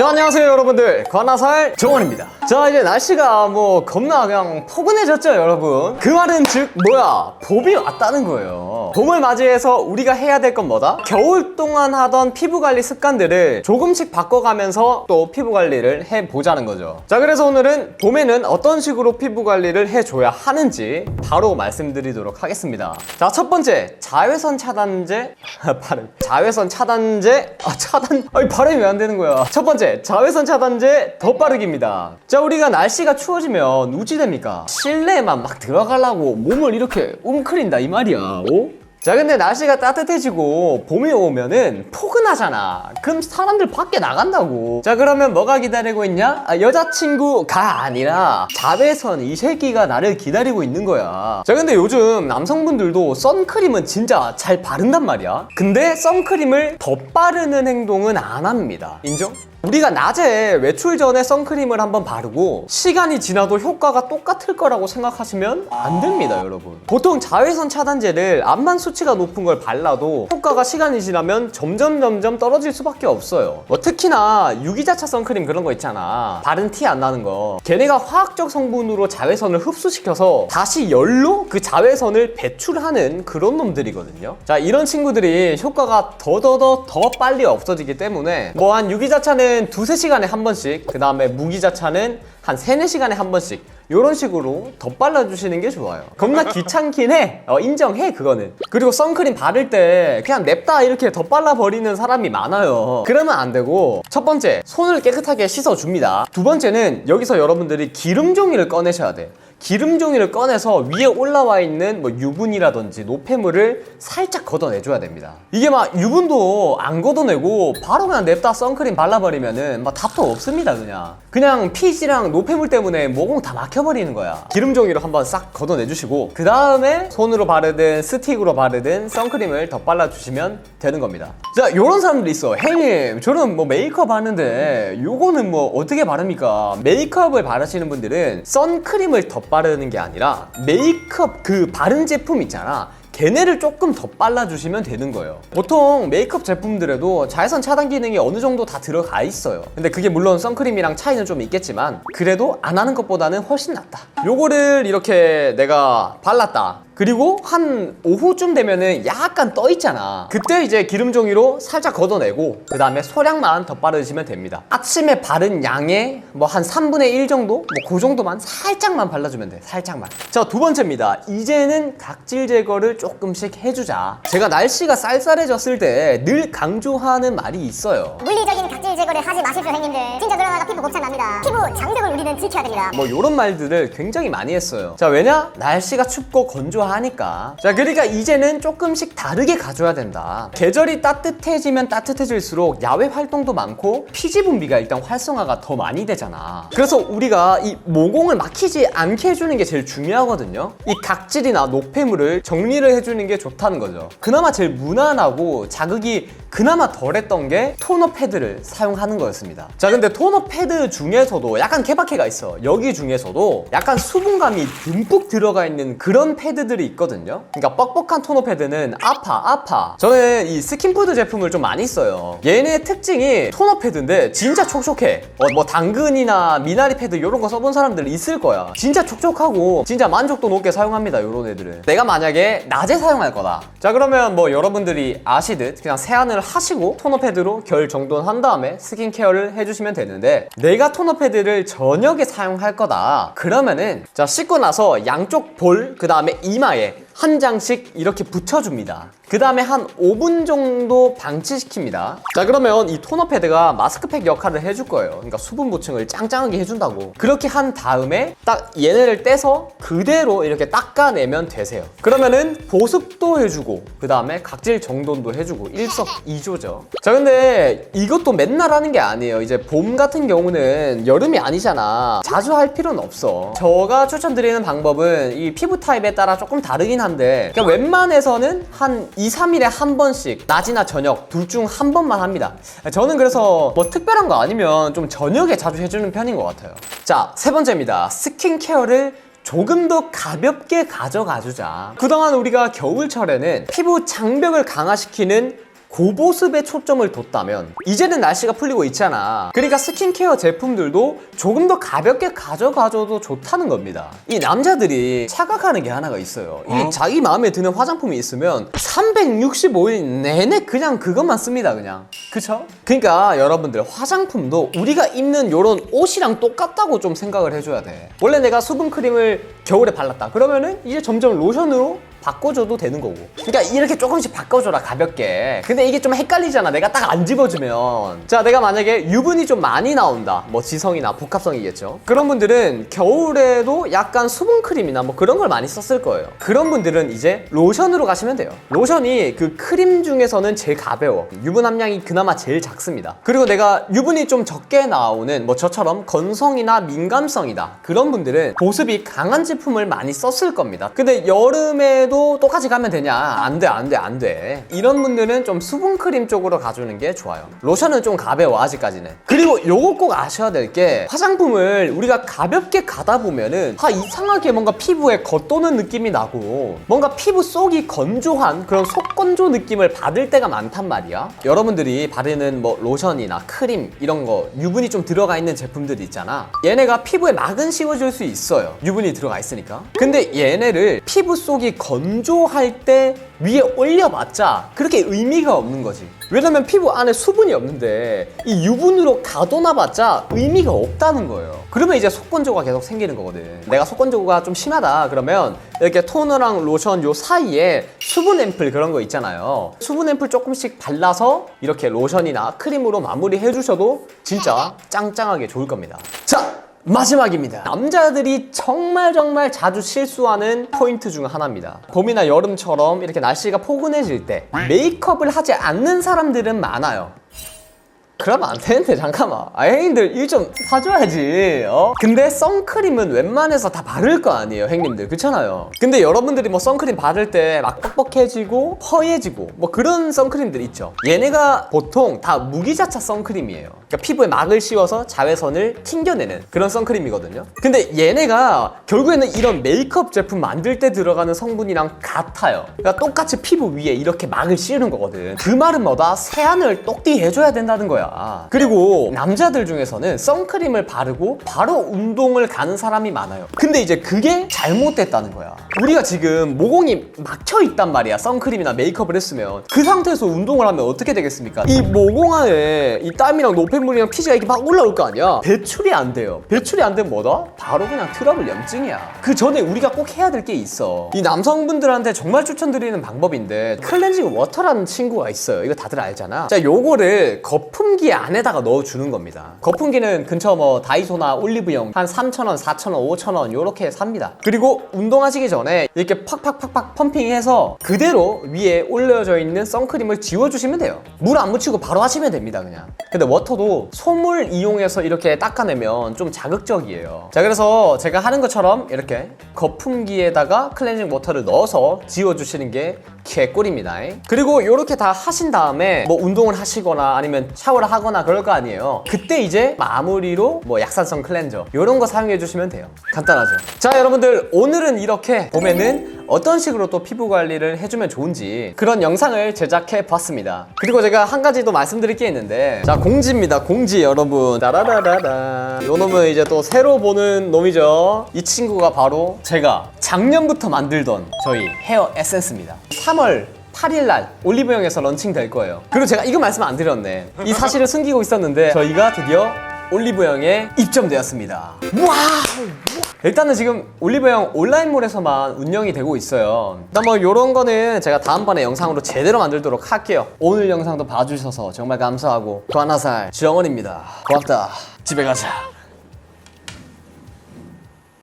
자 안녕하세요 여러분들. 관아살 정원입니다. 자 이제 날씨가 뭐 겁나 그냥 포근해졌죠 여러분? 그 말은 즉 뭐야? 봄이 왔다는 거예요 봄을 맞이해서 우리가 해야 될 건 뭐다? 겨울 동안 하던 피부 관리 습관들을 조금씩 바꿔가면서 또 피부 관리를 해보자는 거죠. 자 그래서 오늘은 봄에는 어떤 식으로 피부 관리를 해줘야 하는지 바로 말씀드리도록 하겠습니다. 자 첫 번째 자외선 차단제? 발음. 자외선 차단제? 아 차단 아니 발음이 왜 안 되는 거야? 첫 번째 자외선 차단제 덧바르기입니다. 자 우리가 날씨가 추워지면 우찌됩니까? 실내에만 막 들어가려고 몸을 이렇게 웅크린다 이 말이야. 오? 자 근데 날씨가 따뜻해지고 봄이 오면은 포근하잖아. 그럼 사람들 밖에 나간다고. 자 그러면 뭐가 기다리고 있냐? 아, 여자친구가 아니라 자외선 이 새끼가 나를 기다리고 있는 거야. 자 근데 요즘 남성분들도 선크림은 진짜 잘 바른단 말이야. 근데 선크림을 덧바르는 행동은 안 합니다. 인정? 우리가 낮에 외출 전에 선크림을 한번 바르고 시간이 지나도 효과가 똑같을 거라고 생각하시면 안 됩니다 여러분. 보통 자외선 차단제를 암만 수치가 높은 걸 발라도 효과가 시간이 지나면 점점 점점 떨어질 수밖에 없어요. 뭐 특히나 유기자차 선크림 그런 거 있잖아. 바른 티 안 나는 거. 걔네가 화학적 성분으로 자외선을 흡수시켜서 다시 열로 그 자외선을 배출하는 그런 놈들이거든요. 자 이런 친구들이 효과가 더더더 더 빨리 없어지기 때문에 뭐 한 유기자차는 두세 시간에 한 번씩 그 다음에 무기자 차는 한 세네 시간에 한 번씩. 이런 식으로 덧발라 주시는 게 좋아요. 겁나 귀찮긴 해. 어, 인정해 그거는. 그리고 선크림 바를 때 그냥 냅다 이렇게 덧발라 버리는 사람이 많아요. 그러면 안 되고 첫 번째 손을 깨끗하게 씻어 줍니다. 두 번째는 여기서 여러분들이 기름 종이를 꺼내셔야 돼 기름 종이를 꺼내서 위에 올라와 있는 뭐 유분이라든지 노폐물을 살짝 걷어내줘야 됩니다. 이게 막 유분도 안 걷어내고 바로 그냥 냅다 선크림 발라버리면은 막 답도 없습니다 그냥. 그냥 피지랑 노폐물 때문에 모공 다 막혀버리는 거야. 기름 종이로 한번 싹 걷어내주시고 그 다음에 손으로 바르든 스틱으로 바르든 선크림을 덧발라주시면 되는 겁니다. 자 요런 사람들이 있어. 형님 저는 뭐 메이크업 하는데 요거는 뭐 어떻게 바릅니까? 메이크업을 바르시는 분들은 선크림을 덧 바르는 게 아니라 메이크업 그 바른 제품 있잖아. 걔네를 조금 더 발라주시면 되는 거예요. 보통 메이크업 제품들에도 자외선 차단 기능이 어느 정도 다 들어가 있어요. 근데 그게 물론 선크림이랑 차이는 좀 있겠지만 그래도 안 하는 것보다는 훨씬 낫다. 요거를 이렇게 내가 발랐다. 그리고 한 오후쯤 되면은 약간 떠 있잖아. 그때 이제 기름 종이로 살짝 걷어내고 그 다음에 소량만 더 바르시면 됩니다. 아침에 바른 양의 뭐 한 3분의 1 정도? 뭐그 정도만 살짝만 발라주면 돼. 살짝만. 자, 두 번째입니다. 이제는 각질 제거를 조금씩 해주자. 제가 날씨가 쌀쌀해졌을 때 늘 강조하는 말이 있어요. 물리적인 각질 제거를 하지 마십시오 형님들 진짜 그러다가 피부 곱창 납니다 피부 장벽을 우리는 지켜야 됩니다 뭐 이런 말들을 굉장히 많이 했어요. 자 왜냐? 날씨가 춥고 건조하 니까. 자 그러니까 이제는 조금씩 다르게 가져야 된다. 계절이 따뜻해지면 따뜻해질수록 야외 활동도 많고 피지 분비가 일단 활성화가 더 많이 되잖아. 그래서 우리가 이 모공을 막히지 않게 해주는 게 제일 중요하거든요. 이 각질이나 노폐물을 정리를 해주는 게 좋다는 거죠. 그나마 제일 무난하고 자극이 그나마 덜했던 게 토너 패드를 사용하는 거였습니다. 자, 근데 토너 패드 중에서도 약간 케바케가 있어. 여기 중에서도 약간 수분감이 듬뿍 들어가 있는 그런 패드들 이 있거든요. 그러니까 뻑뻑한 토너 패드는 아파, 아파. 저는 이 스킨푸드 제품을 좀 많이 써요. 얘네 특징이 토너 패드인데 진짜 촉촉해. 어, 뭐 당근이나 미나리 패드 이런 거 써본 사람들 있을 거야. 진짜 촉촉하고 진짜 만족도 높게 사용합니다. 이런 애들은. 내가 만약에 낮에 사용할 거다. 자, 그러면 뭐 여러분들이 아시듯 그냥 세안을 하시고 토너 패드로 결 정돈한 다음에 스킨케어를 해주시면 되는데 내가 토너 패드를 저녁에 사용할 거다 그러면은 자 씻고 나서 양쪽 볼 그 다음에 이마에 한 장씩 이렇게 붙여줍니다. 그 다음에 한 5분 정도 방치시킵니다. 자, 그러면 이 토너 패드가 마스크팩 역할을 해줄 거예요. 그러니까 수분 보충을 짱짱하게 해준다고. 그렇게 한 다음에 딱 얘네를 떼서 그대로 이렇게 닦아내면 되세요. 그러면은 보습도 해주고, 그 다음에 각질 정돈도 해주고, 일석이조죠. 자, 근데 이것도 맨날 하는 게 아니에요. 이제 봄 같은 경우는 여름이 아니잖아. 자주 할 필요는 없어. 저가 추천드리는 방법은 이 피부 타입에 따라 조금 다르긴 한데, 그냥 웬만해서는 한 2, 3일에 한 번씩 낮이나 저녁 둘 중 한 번만 합니다. 저는 그래서 뭐 특별한 거 아니면 좀 저녁에 자주 해주는 편인 것 같아요. 자, 세 번째입니다. 스킨케어를 조금 더 가볍게 가져가 주자. 그동안 우리가 겨울철에는 피부 장벽을 강화시키는 고보습에 초점을 뒀다면 이제는 날씨가 풀리고 있잖아. 그러니까 스킨케어 제품들도 조금 더 가볍게 가져가줘도 좋다는 겁니다. 이 남자들이 착각하는 게 하나가 있어요. 이 자기 마음에 드는 화장품이 있으면 365일 내내 그냥 그것만 씁니다 그냥. 그쵸? 그러니까 여러분들 화장품도 우리가 입는 요런 옷이랑 똑같다고 좀 생각을 해줘야 돼. 원래 내가 수분 크림을 겨울에 발랐다. 그러면은 이제 점점 로션으로 바꿔줘도 되는 거고. 그러니까 이렇게 조금씩 바꿔줘라 가볍게. 근데 이게 좀 헷갈리잖아. 내가 딱 안 집어주면. 자 내가 만약에 유분이 좀 많이 나온다. 뭐 지성이나 복합성이겠죠? 그런 분들은 겨울에도 약간 수분크림이나 뭐 그런 걸 많이 썼을 거예요. 그런 분들은 이제 로션으로 가시면 돼요. 로션이 그 크림 중에서는 제일 가벼워. 유분 함량이 그나마 제일 작습니다. 그리고 내가 유분이 좀 적게 나오는 뭐 저처럼 건성이나 민감성이다. 그런 분들은 보습이 강한 제품을 많이 썼을 겁니다. 근데 여름에 도 똑같이 가면 되냐? 안돼 안돼 안돼. 이런 분들은 좀 수분크림 쪽으로 가주는 게 좋아요. 로션은 좀 가벼워 아직까지는. 그리고 요거 꼭 아셔야 될 게 화장품을 우리가 가볍게 가다 보면은 아 이상하게 뭔가 피부에 겉도는 느낌이 나고 뭔가 피부 속이 건조한 그런 속건조 느낌을 받을 때가 많단 말이야. 여러분들이 바르는 뭐 로션이나 크림 이런 거 유분이 좀 들어가 있는 제품들 있잖아. 얘네가 피부에 막은 씌워줄 수 있어요. 유분이 들어가 있으니까. 근데 얘네를 피부 속이 건 조할 때 위에 올려봤자 그렇게 의미가 없는 거지. 왜냐면 피부 안에 수분이 없는데 이 유분으로 가둬놔봤자 의미가 없다는 거예요. 그러면 이제 속건조가 계속 생기는 거거든. 내가 속건조가 좀 심하다 그러면 이렇게 토너랑 로션 요 사이에 수분 앰플 그런 거 있잖아요. 수분 앰플 조금씩 발라서 이렇게 로션이나 크림으로 마무리 해 주셔도 진짜 짱짱하게 좋을 겁니다. 자 마지막입니다. 남자들이 정말 정말 자주 실수하는 포인트 중 하나입니다. 봄이나 여름처럼 이렇게 날씨가 포근해질 때 메이크업을 하지 않는 사람들은 많아요. 그러면 안 되는데 잠깐만. 아 형님들 일 좀 사줘야지 어? 근데 선크림은 웬만해서 다 바를 거 아니에요 형님들. 그렇잖아요. 근데 여러분들이 뭐 선크림 바를 때 막 뻑뻑해지고 허해지고 뭐 그런 선크림들 있죠. 얘네가 보통 다 무기자차 선크림이에요. 그러니까 피부에 막을 씌워서 자외선을 튕겨내는 그런 선크림이거든요. 근데 얘네가 결국에는 이런 메이크업 제품 만들 때 들어가는 성분이랑 같아요. 그러니까 똑같이 피부 위에 이렇게 막을 씌우는 거거든. 그 말은 뭐다? 세안을 똑띠 해줘야 된다는 거야 그리고 남자들 중에서는 선크림을 바르고 바로 운동을 가는 사람이 많아요. 근데 이제 그게 잘못됐다는 거야. 우리가 지금 모공이 막혀 있단 말이야 선크림이나 메이크업을 했으면. 그 상태에서 운동을 하면 어떻게 되겠습니까? 이 모공 안에 이 땀이랑 노폐물이랑 피지가 이렇게 막 올라올 거 아니야? 배출이 안 돼요. 배출이 안 되면 뭐다? 바로 그냥 트러블 염증이야. 그 전에 우리가 꼭 해야 될 게 있어. 이 남성분들한테 정말 추천드리는 방법인데 클렌징 워터라는 친구가 있어요. 이거 다들 알잖아. 자 요거를 거품 기 안에다가 넣어주는 겁니다. 거품기는 근처 뭐 다이소나 올리브영 한 3,000원, 4,000원, 5,000원 요렇게 삽니다. 그리고 운동하시기 전에 이렇게 팍팍팍팍 펌핑해서 그대로 위에 올려져 있는 선크림을 지워주시면 돼요. 물 안 묻히고 바로 하시면 됩니다 그냥. 근데 워터도 솜을 이용해서 이렇게 닦아내면 좀 자극적이에요. 자 그래서 제가 하는 것처럼 이렇게 거품기에다가 클렌징 워터를 넣어서 지워주시는 게 개꿀입니다. 그리고 이렇게 다 하신 다음에 뭐 운동을 하시거나 아니면 샤워를 하거나 그럴 거 아니에요. 그때 이제 마무리로 뭐 약산성 클렌저 이런 거 사용해 주시면 돼요. 간단하죠? 자 여러분들 오늘은 이렇게 봄에는 어떤 식으로 또 피부 관리를 해주면 좋은지 그런 영상을 제작해 봤습니다. 그리고 제가 한 가지 더 말씀드릴 게 있는데 자 공지입니다. 공지 여러분. 따라라라라. 요 놈은 이제 또 새로 보는 놈이죠. 이 친구가 바로 제가 작년부터 만들던 저희 헤어 에센스입니다. 3월 8일날 올리브영에서 런칭될 거예요. 그리고 제가 이거 말씀 안 드렸네. 이 사실을 숨기고 있었는데 저희가 드디어 올리브영에 입점되었습니다. 와우! 일단은 지금 올리브영 온라인몰에서만 운영이 되고 있어요. 일단 뭐 요런 거는 제가 다음번에 영상으로 제대로 만들도록 할게요. 오늘 영상도 봐주셔서 정말 감사하고 관아살 지영원입니다. 고맙다. 집에 가자